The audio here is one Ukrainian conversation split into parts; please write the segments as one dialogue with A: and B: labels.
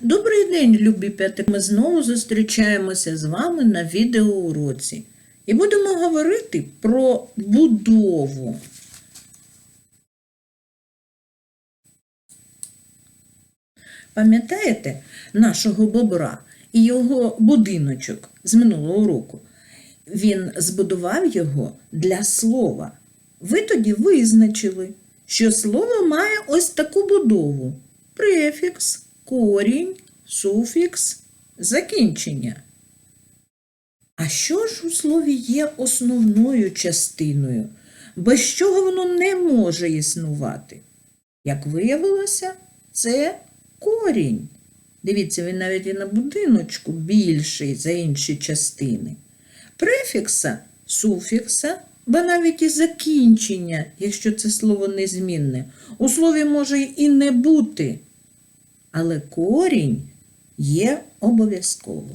A: Добрий день, любі п'яти. Ми знову зустрічаємося з вами на відеоуроці і будемо говорити про будову. Пам'ятаєте нашого бобра і його будиночок з минулого року? Він збудував його для слова. Ви тоді визначили, що слово має ось таку будову: префікс, корінь, суфікс, закінчення. А що ж у слові є основною частиною, без чого воно не може існувати? Як виявилося, це корінь. Дивіться, він навіть і на будиночку більший за інші частини. Префікса, суфікса, ба навіть і закінчення, якщо це слово незмінне, у слові може і не бути. Але корінь є обов'язково.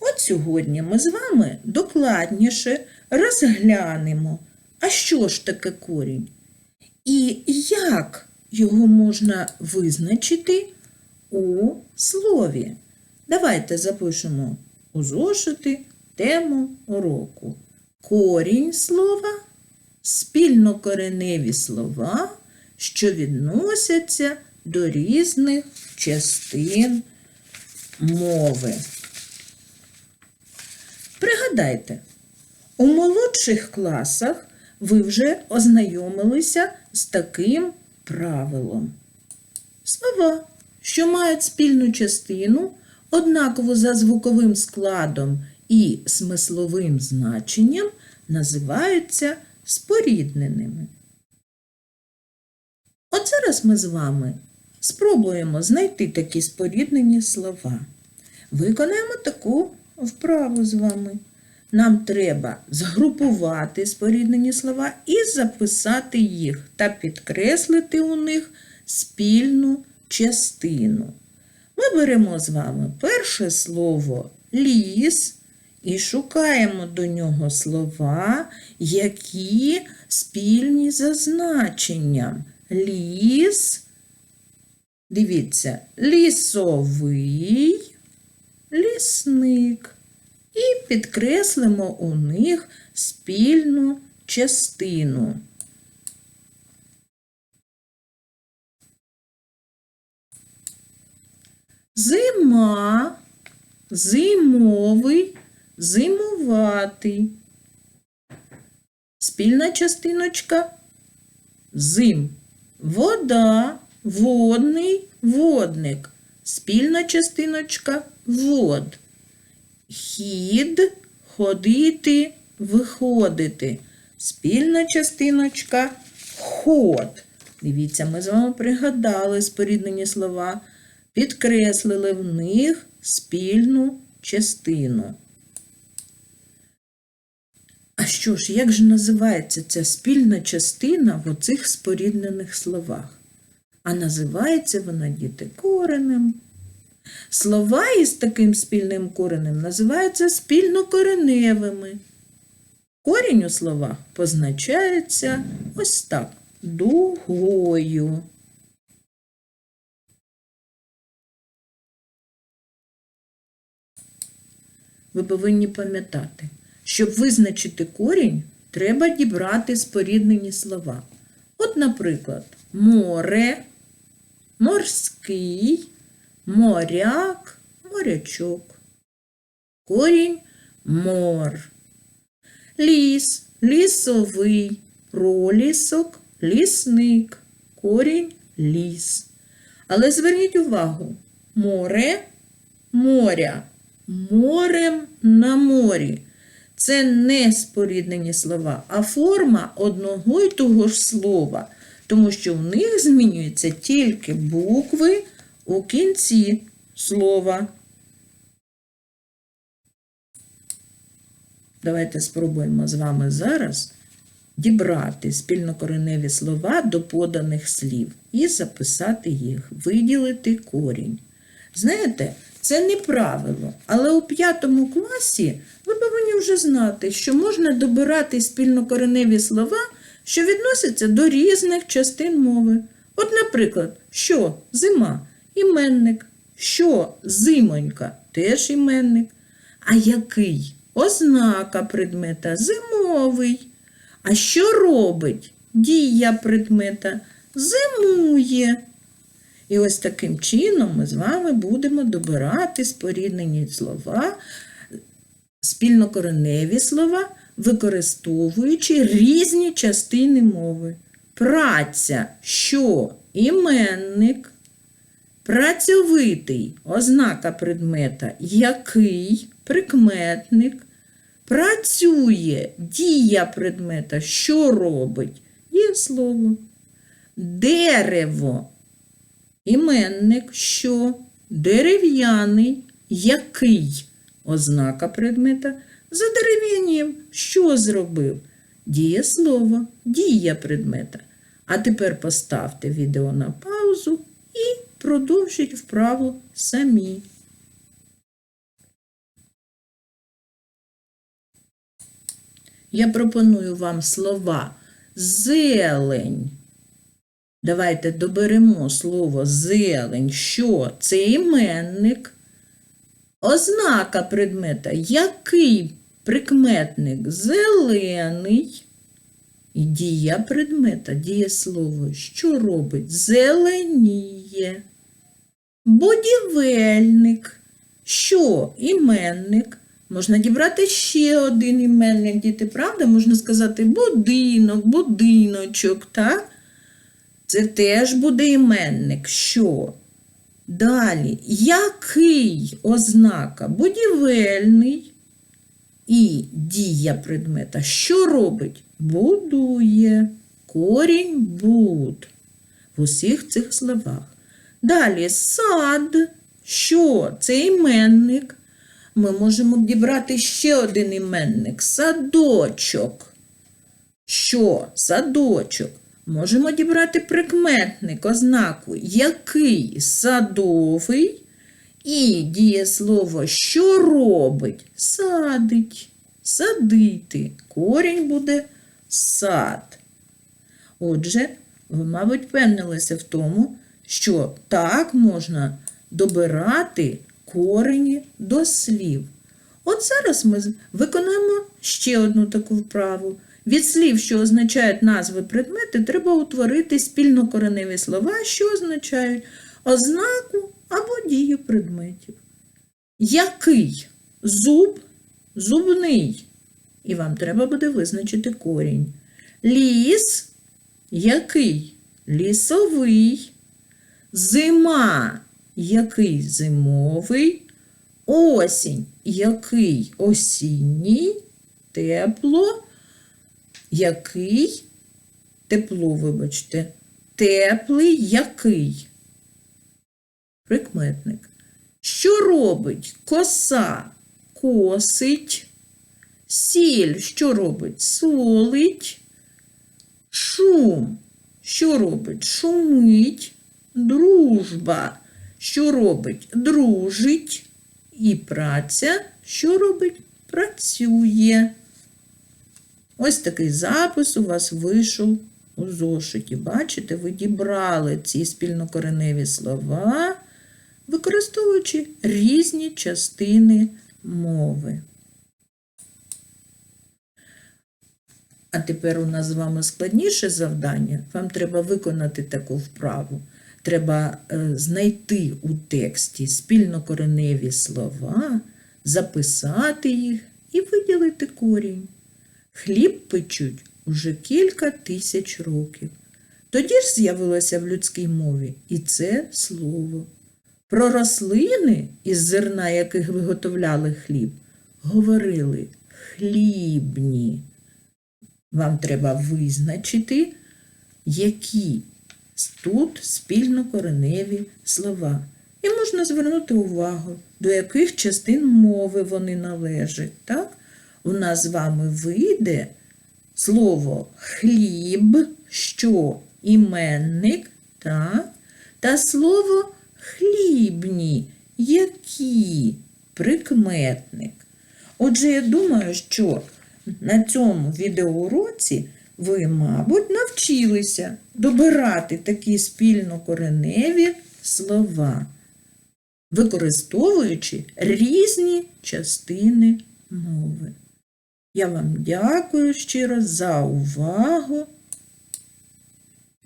A: От сьогодні ми з вами докладніше розглянемо, а що ж таке корінь? І як його можна визначити у слові. Давайте запишемо у зошити тему уроку. Корінь слова, спільнокореневі слова, що відносяться до різних частин мови. Пригадайте, у молодших класах ви вже ознайомилися з таким правилом. Слова, що мають спільну частину, однаково за звуковим складом і смисловим значенням, називаються спорідненими. От зараз ми з вами спробуємо знайти такі споріднені слова. Виконаємо таку вправу з вами. Нам треба згрупувати споріднені слова і записати їх та підкреслити у них спільну частину. Ми беремо з вами перше слово ліс і шукаємо до нього слова, які спільні за значенням. Ліс, дивіться, лісовий, лісник. І підкреслимо у них спільну частину. Зима, зимовий, зимуватий. Спільна частиночка зим. Вода, водний, водник. Спільна частиночка вод. Хід ходити, виходити. Спільна частиночка ход. Дивіться, ми з вами пригадали споріднені слова, підкреслили в них спільну частину. А що ж, як же називається ця спільна частина в оцих споріднених словах? А називається вона діти коренем. Слова із таким спільним коренем називаються спільнокореневими. Корінь у словах позначається ось так дугою. Ви повинні пам'ятати, щоб визначити корінь, треба дібрати споріднені слова. От, наприклад, море, морський, моряк, морячок. Корінь мор. Ліс, лісовий, пролісок, лісник. Корінь ліс. Але зверніть увагу, море моря, морем на морі. Це не споріднені слова, а форма одного й того ж слова, тому що в них змінюються тільки букви у кінці слова. Давайте спробуємо з вами зараз дібрати спільнокореневі слова до поданих слів і записати їх, виділити корінь. Знаєте, це не правило, але у п'ятому класі ви повинні вже знати, що можна добирати спільнокореневі слова, що відносяться до різних частин мови. От, наприклад, що зима, іменник, Що зимонька теж іменник. А який? Ознака предмета зимовий. А що робить? Дія предмета зимує. І ось таким чином ми з вами будемо добирати споріднені слова, спільнокореневі слова, використовуючи різні частини мови. Праця, що? Іменник, працьовитий ознака предмета, який? Прикметник, працює дія предмета, що робить? Дієслово. Дерево, іменник, що? Дерев'яний, який? Ознака предмета, задерев'янів, що зробив? Дієслово, дія предмета. А тепер поставте відео на паузу і продовжіть вправу самі. Я пропоную вам слова зелень. Давайте доберемо слово зелень. Що? Це іменник. Ознака предмета. Який прикметник? Зелений. І дія предмета, дієслово, що робить? Зеленіє. Будівельник. Що? Іменник. Можна дібрати ще один іменник, діти, правда? Можна сказати будинок, будиночок, так? Це теж буде іменник. Що? Далі, який ознака? Будівельний і дія предмета. Що робить? Будує. Корінь буд. В усіх цих словах. Далі сад. Що? Це іменник. Ми можемо дібрати ще один іменник. Садочок. Що? Садочок. Можемо дібрати прикметник, ознаку, який садовий, і дієслово, що робить? Садить, садити. Корінь буде сад. Отже, ви, мабуть, впевнилися в тому, що так можна добирати корені до слів. От зараз ми виконаємо ще одну таку вправу. Від слів, що означають назви предмети, треба утворити спільнокореневі слова, що означають ознаку або дію предметів. Який зуб зубний? І вам треба буде визначити корінь. Ліс який? Лісовий. Зима який зимовий. Осінь який осінній. Тепло який, тепло, вибачте, теплий який. Прикметник. Що робить коса? Косить. Сіль, що робить? Солить. Шум. Що робить? Шумить. Дружба. Що робить? Дружить. І праця, що робить? Працює. Ось такий запис у вас вийшов у зошиті. Бачите, ви дібрали ці спільнокореневі слова, використовуючи різні частини мови. А тепер у нас з вами складніше завдання. Вам треба виконати таку вправу. Треба е, знайти у тексті спільнокореневі слова, записати їх і виділити корінь. Хліб печуть уже кілька тисяч років. Тоді ж з'явилося в людській мові і це слово. Про рослини, із зерна яких виготовляли хліб, говорили хлібні. Вам треба визначити, які тут спільнокореневі слова. І можна звернути увагу, до яких частин мови вони належать. Так? У нас з вами вийде слово хліб, що іменник, так? та слово хлібні, які прикметник. Отже, я думаю, що на цьому відеоуроці ви, мабуть, навчилися добирати такі спільнокореневі слова. використовуючи різні частини мови. Я вам дякую щиро за увагу.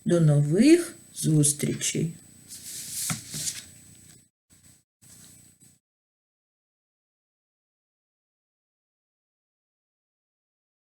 A: До нових зустрічей!